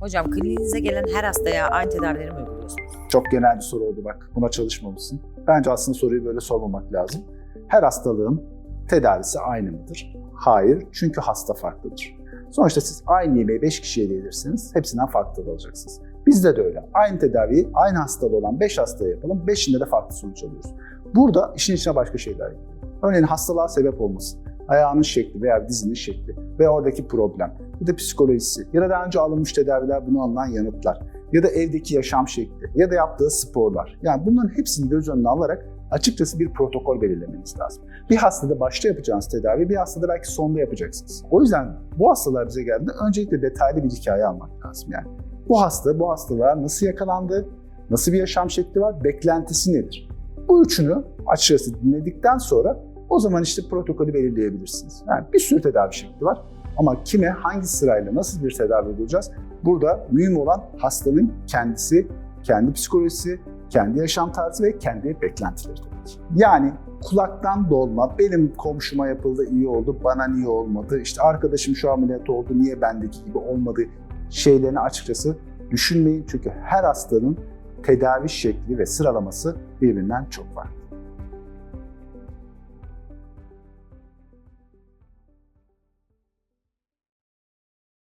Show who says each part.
Speaker 1: Hocam kliniğinize gelen her hastaya aynı tedavileri mi uyguluyorsunuz?
Speaker 2: Çok genel bir soru oldu bak. Buna çalışmamışsın. Bence aslında soruyu böyle sormamak lazım. Her hastalığın tedavisi aynı mıdır? Hayır. Çünkü hasta farklıdır. Sonuçta siz aynı yemeği 5 kişiye yedirsiniz. Hepsinden farklı alacaksınız. Bizde de öyle. Aynı tedaviyi aynı hastalığı olan 5 hastaya yapalım. 5'inde de farklı sonuç alıyoruz. Burada işin içine başka şeyler giriyor. Örneğin hastalığa sebep olması, ayağının şekli veya dizinin şekli ve oradaki problem ya da psikolojisi ya da daha önce alınmış tedaviler buna alınan yanıtlar ya da evdeki yaşam şekli ya da yaptığı sporlar. Yani bunların hepsini göz önüne alarak açıkçası bir protokol belirlemeniz lazım. Bir hastada başta yapacağınız tedavi, bir hastada belki sonda yapacaksınız. O yüzden bu hastalar bize geldiğinde öncelikle detaylı bir hikaye almak lazım. Yani bu hasta bu hastalığa nasıl yakalandı, nasıl bir yaşam şekli var, beklentisi nedir? Bu üçünü açıkçası dinledikten sonra o zaman işte protokolü belirleyebilirsiniz. Yani bir sürü tedavi şekli var. Ama kime, hangi sırayla, nasıl bir tedavi bulacağız? Burada mühim olan hastanın kendisi, kendi psikolojisi, kendi yaşam tarzı ve kendi beklentileri ki. Yani kulaktan dolma, benim komşuma yapıldı iyi oldu, bana niye olmadı, işte arkadaşım şu ameliyat oldu, niye bendeki gibi olmadı şeylerini açıkçası düşünmeyin. Çünkü her hastanın tedavi şekli ve sıralaması birbirinden çok farklı.